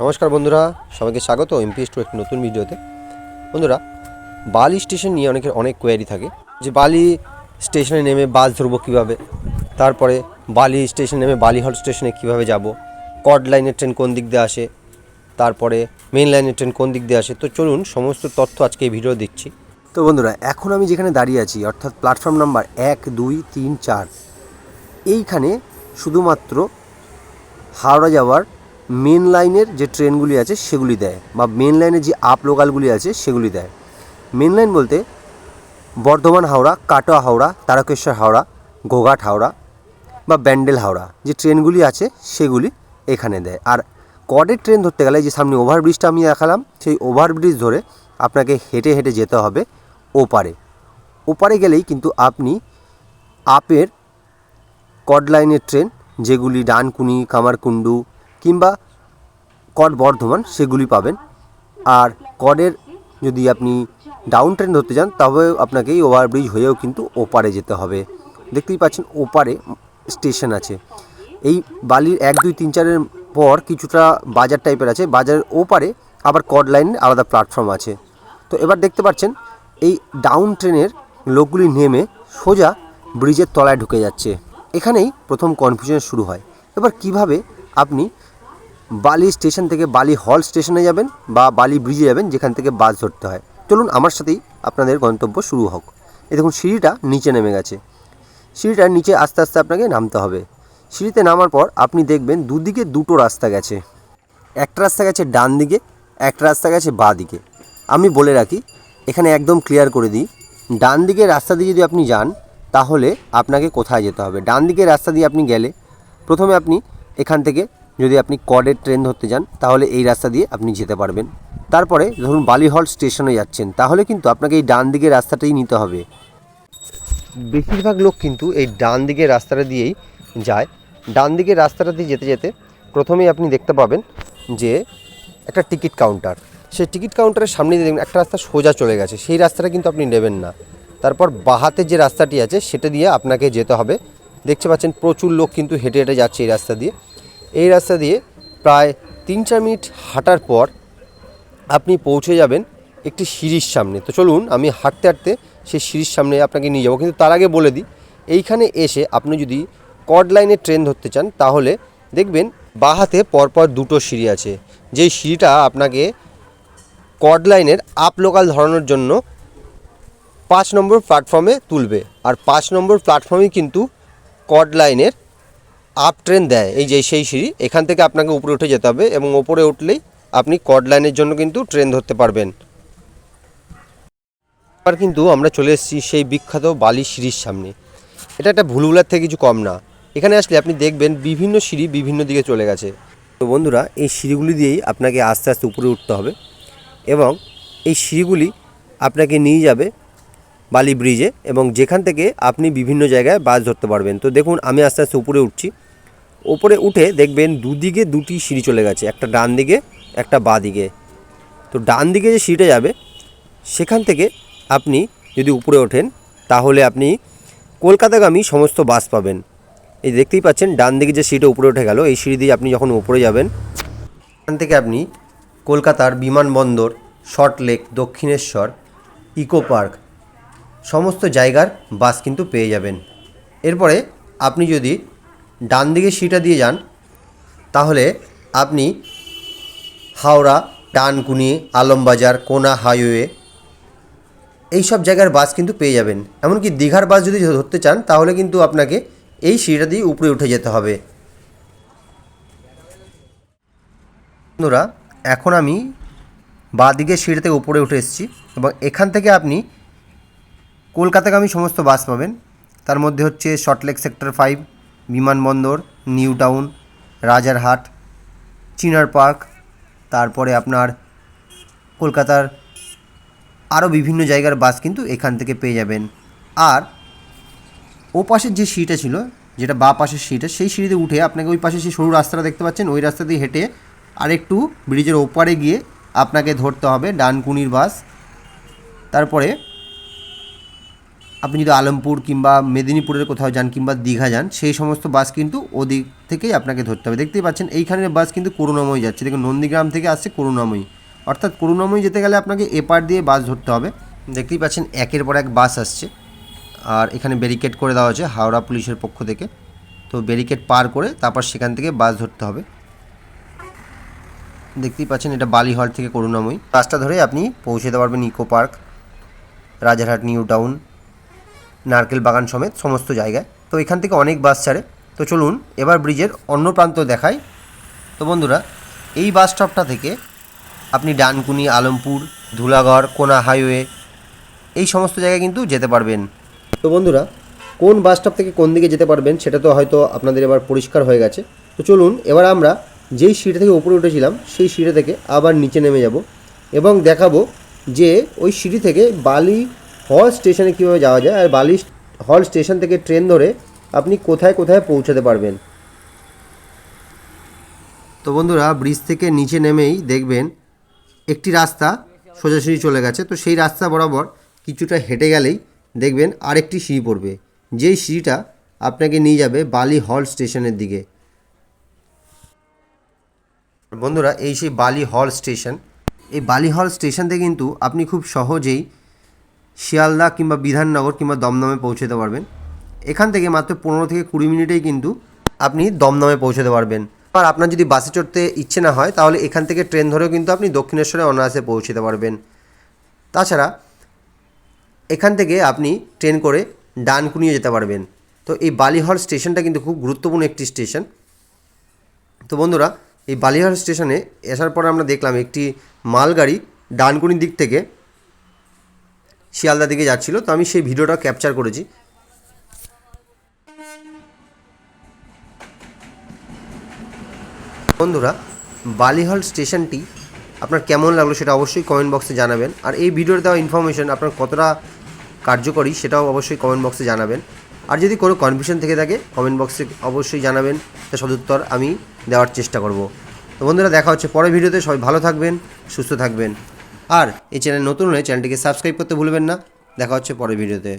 নমস্কার বন্ধুরা সবাইকে স্বাগত এমপিএস টু একটি নতুন ভিডিওতে। বন্ধুরা বালি স্টেশন নিয়ে অনেকের অনেক কোয়ারি থাকে যে বালি স্টেশনে নেমে বাস ধরবো কীভাবে? তারপরে বালি স্টেশনে নেমে বালি হল স্টেশনে কীভাবে যাব? কড লাইনের ট্রেন কোন দিক দিয়ে আসে? তারপরে মেন লাইনের ট্রেন কোন দিক দিয়ে আসে? তো চলুন সমস্ত তথ্য আজকে এই ভিডিও দিচ্ছি তো বন্ধুরা এখন আমি যেখানে দাঁড়িয়ে আছি অর্থাৎ প্ল্যাটফর্ম নাম্বার এক দুই তিন চার এইখানে শুধুমাত্র হাওড়া যাওয়ার মেন লাইনের যে ট্রেনগুলি আছে সেগুলি দেয় বা মেন লাইনের যে আপ লোকালগুলি আছে সেগুলি দেয়। মেন লাইন বলতে বর্ধমান হাওড়া, কাটোয়া হাওড়া, তারকেশ্বর হাওড়া, গোঘাট হাওড়া বা ব্যান্ডেল হাওড়া যে ট্রেনগুলি আছে সেগুলি এখানে দেয়। আর কডের ট্রেন ধরতে গেলে যে সামনে ওভারব্রিজটা আমি দেখালাম, সেই ওভারব্রিজ ধরে আপনাকে হেঁটে হেঁটে যেতে হবে ওপারে। ওপারে গেলেই কিন্তু আপনি আপের কড লাইনের ট্রেন, যেগুলি ডানকুনি, কামারকুণ্ডু কিংবা কড বর্ধমান, সেগুলি পাবেন। আর কডের যদি আপনি ডাউন ট্রেন ধরতে যান তবে আপনাকে এই ওভারব্রিজ হয়েও কিন্তু ওপারে যেতে হবে। দেখতেই পাচ্ছেন, ওপারে স্টেশন আছে। এই বালির এক, দুই, তিন, চারের পর কিছুটা বাজার টাইপের আছে। বাজারের ওপারে আবার কড লাইনের আলাদা প্ল্যাটফর্ম আছে। তো এবার দেখতে পাচ্ছেন, এই ডাউন ট্রেনের লোকগুলি নেমে সোজা ব্রিজের তলায় ঢুকে যাচ্ছে। এখানেই প্রথম কনফিউশন শুরু হয়। এবার কীভাবে আপনি বালি স্টেশন থেকে বালি হল স্টেশনে যাবেন বা বালি ব্রিজে যাবেন যেখান থেকে বাস ধরতে হয়? চলুন আমার সাথেই আপনাদের গন্তব্য শুরু হোক। এ দেখুন, সিঁড়িটা নিচে নেমে গেছে। সিঁড়িটার নিচে আস্তে আস্তে আপনাকে নামতে হবে। সিঁড়িতে নামার পর আপনি দেখবেন দুদিকে দুটো রাস্তা গেছে। একটা রাস্তা গেছে ডান দিকে, একটা রাস্তা গেছে বাঁ দিকে। আমি বলে রাখি, এখানে একদম ক্লিয়ার করে দিই, ডান দিকের রাস্তা দিয়ে যদি আপনি যান তাহলে আপনাকে কোথায় যেতে হবে? ডান দিকের রাস্তা দিয়ে আপনি গেলে, প্রথমে আপনি এখান থেকে যদি আপনি কডের ট্রেন ধরতে যান, তাহলে এই রাস্তা দিয়ে আপনি যেতে পারবেন। তারপরে ধরুন বালিহল স্টেশনে যাচ্ছেন, তাহলে কিন্তু আপনাকে এই ডান দিকের রাস্তাটাই নিতে হবে। বেশিরভাগ লোক কিন্তু এই ডান দিকের রাস্তাটা দিয়েই যায়। ডান দিকের রাস্তাটা দিয়ে যেতে যেতে প্রথমেই আপনি দেখতে পাবেন যে একটা টিকিট কাউন্টার। সেই টিকিট কাউন্টারের সামনে দেখবেন একটা রাস্তা সোজা চলে গেছে, সেই রাস্তাটা কিন্তু আপনি নেবেন না। তারপর বাহাতে যে রাস্তাটি আছে, সেটা দিয়ে আপনাকে যেতে হবে। দেখতে পাচ্ছেন প্রচুর লোক কিন্তু হেঁটে হেঁটে যাচ্ছে এই রাস্তা দিয়ে। এই রাস্তা দিয়ে প্রায় তিন চার মিনিট হাঁটার পর আপনি পৌঁছে যাবেন একটি সিঁড়ির সামনে। তো চলুন, আমি হাঁটতে হাঁটতে সেই সিঁড়ির সামনে আপনাকে নিয়ে যাব। কিন্তু তার আগে বলে দিই, এইখানে এসে আপনি যদি কড লাইনে ট্রেন ধরতে চান, তাহলে দেখবেন বাঁ হাতে পরপর দুটো সিঁড়ি আছে। যেই সিঁড়িটা আপনাকে কড লাইনের আপ লোকাল ধরানোর জন্য পাঁচ নম্বর প্ল্যাটফর্মে তুলবে। আর পাঁচ নম্বর প্ল্যাটফর্মেই কিন্তু কড লাইনের আপ ট্রেন দেয়। এই যে সেই সিঁড়ি, এখান থেকে আপনাকে উপরে উঠে যেতে হবে এবং ওপরে উঠলেই আপনি কড লাইনের জন্য কিন্তু ট্রেন ধরতে পারবেন। এবার কিন্তু আমরা চলে এসেছি সেই বিখ্যাত বালি সিঁড়ির সামনে। এটা একটা ভুলভুলার থেকে কিছু কম না। এখানে আসলে আপনি দেখবেন বিভিন্ন সিঁড়ি বিভিন্ন দিকে চলে গেছে। তো বন্ধুরা, এই সিঁড়িগুলি দিয়েই আপনাকে আস্তে আস্তে উপরে উঠতে হবে এবং এই সিঁড়িগুলি আপনাকে নিয়ে যাবে বালি ব্রিজে এবং যেখান থেকে আপনি বিভিন্ন জায়গায় বাস ধরতে পারবেন। তো দেখুন, আমি আস্তে আস্তে উপরে উঠছি। উপরে উঠে দেখবেন দুদিকে দুটি সিঁড়ি চলে গেছে। একটা ডান দিকে, একটা বাঁ দিকে। তো ডান দিকে যে সিঁড়িটা যাবে, সেখান থেকে আপনি যদি উপরে ওঠেন, তাহলে আপনি কলকাতাগামী সমস্ত বাস পাবেন। এই দেখতেই পাচ্ছেন, ডান দিকে যে সিঁড়িটা উপরে উঠে গেল, এই সিঁড়ি দিয়ে আপনি যখন উপরে যাবেন এখান থেকে আপনি কলকাতার বিমানবন্দর শর্টলেক দক্ষিণেশ্বর, ইকো পার্ক সমস্ত জায়গার বাস কিন্তু পেয়ে যাবেন। এরপরে আপনি যদি ডান দিকে সিটা দিয়ে যান, তাহলে আপনি হাওড়া, ডানকুনি, আলমবাজার, কোনা হাইওয়ে এই সব জায়গার বাস কিন্তু পেয়ে যাবেন। এমনকি দীঘার বাস যদি ধরতে চান, তাহলে কিন্তু আপনাকে এই সিঁড়িটা দিয়ে উপরে উঠে যেতে হবে। বন্ধুরা, এখন আমি বাঁ দিকের সিঁড়ি উপরে উঠে এসেছি এবং এখান থেকে আপনি কলকাতাগামী সমস্ত বাস পাবেন। তার মধ্যে হচ্ছে শর্টলেক সেক্টর ফাইভ বিমানবন্দর New Town Rajarhat Chinar Park তারপরে আপনার কলকাতার আরও বিভিন্ন জায়গার বাস কিন্তু এখান থেকে পেয়ে যাবেন। আর ও পাশের যে সিঁড়িটা ছিল, যেটা বা পাশের সিঁড়িটা সেই সিঁড়িতে উঠে আপনাকে ওই পাশে সেই সরু রাস্তাটা দেখতে পাচ্ছেন, ওই রাস্তা দিয়ে হেঁটে আরেকটু ব্রিজের ওপারে গিয়ে আপনাকে ধরতে হবে ডানকুনির বাস। তারপরে আপনি যদি আলমপুর কিংবা মেদিনীপুরের কোথাও যান কিংবা দীঘা যান, সেই সমস্ত বাস কিন্তু ওদিক থেকেই আপনাকে ধরতে হবে। দেখতেই পাচ্ছেন, এইখানের বাস কিন্তু করুণাময়ী যাচ্ছে। দেখুন, নন্দীগ্রাম থেকে আসছে করুণাময়ী। অর্থাৎ করুণাময়ী যেতে গেলে আপনাকে এপার দিয়ে বাস ধরতে হবে। দেখতেই পাচ্ছেন, একের পর এক বাস আসছে। আর এখানে ব্যারিকেড করে দেওয়া হয়েছে হাওড়া পুলিশের পক্ষ থেকে। তো ব্যারিকেড পার করে তারপর সেখান থেকে বাস ধরতে হবে। দেখতেই পাচ্ছেন, এটা বালিহল থেকে করুণাময়ী। বাসটা ধরে আপনি পৌঁছে যেতে পারবেন Eco Park, Rajarhat, New Town. Narkel Bagan সমেত সমস্ত জায়গায়। তো এখান থেকে অনেক বাস ছাড়ে। তো চলুন, এবার ব্রিজের অন্য প্রান্ত দেখাই। তো বন্ধুরা, এই বাস স্টপটা থেকে আপনি ডানকুনি, আলমপুর ধুলাগড় কোনা হাইওয়ে, এই সমস্ত জায়গায় কিন্তু যেতে পারবেন। তো বন্ধুরা, কোন বাস স্টপ থেকে কোন দিকে যেতে পারবেন সেটা তো হয়তো আপনাদের এবার পরিষ্কার হয়ে গেছে। তো চলুন, এবার আমরা যেই সিঁড়ি থেকে উপরে উঠেছিলাম, সেই সিঁড়ি থেকে আবার নিচে নেমে যাব এবং দেখাবো যে ওই সিঁড়ি থেকে বালি হল স্টেশনে কীভাবে যাওয়া যায় আর বালি হল স্টেশন থেকে ট্রেন ধরে আপনি কোথায় কোথায় পৌঁছাতে পারবেন? তো বন্ধুরা, ব্রিজ থেকে নিচে নেমেই দেখবেন একটি রাস্তা সোজাসুজি চলে গেছে। তো সেই রাস্তা বরাবর কিছুটা হেঁটে গেলেই দেখবেন আরেকটি সিঁড়ি পড়বে। যেই সিঁড়িটা আপনাকে নিয়ে যাবে বালি হল স্টেশনের দিকে। বন্ধুরা, এই সেই বালি হল স্টেশন, এই বালি হল স্টেশন থেকে কিন্তু আপনি খুব সহজেই শিয়ালদা কিংবা বিধাননগর কিংবা দমদমে পৌঁছতে পারবেন। এখান থেকে মাত্র পনেরো থেকে কুড়ি মিনিটেই কিন্তু আপনি দমদমে পৌঁছতে পারবেন। আর আপনার যদি বাসে চড়তে ইচ্ছে না হয়, তাহলে এখান থেকে ট্রেন ধরেও কিন্তু আপনি দক্ষিণেশ্বরে অনায়াসে পৌঁছতে পারবেন। তাছাড়া এখান থেকে আপনি ট্রেন করে ডানকুনিয়ে যেতে পারবেন। তো এই বালিহল স্টেশনটা কিন্তু খুব গুরুত্বপূর্ণ একটি স্টেশন। তো বন্ধুরা, এই বালিহার স্টেশনে আসার পরে আমরা দেখলাম একটি মালগাড়ি ডানকুনির দিক থেকে শিয়ালদা দিকে যাচ্ছিল, তো আমি সেই ভিডিওটা ক্যাপচার করেছি। বন্ধুরা, বালিহল স্টেশনটি আপনার কেমন লাগল সেটা অবশ্যই কমেন্ট বক্সে জানাবেন। আর এই ভিডিওর দেওয়া ইনফরমেশন আপনার কতটা কার্যকরী সেটাও অবশ্যই কমেন্ট বক্সে জানাবেন। আর যদি কোনো কনফিউশন থেকে থাকে কমেন্ট বক্সে অবশ্যই জানাবেন। তার সদুত্তর আমি দেওয়ার চেষ্টা করব। তো বন্ধুরা, দেখা হচ্ছে পরের ভিডিওতে। সবাই ভালো থাকবেন, সুস্থ থাকবেন। আর এই চ্যানেল নতুন হলে চ্যানেলটিকে সাবস্ক্রাইব করতে ভুলবেন না। দেখা হচ্ছে পরের ভিডিওতে।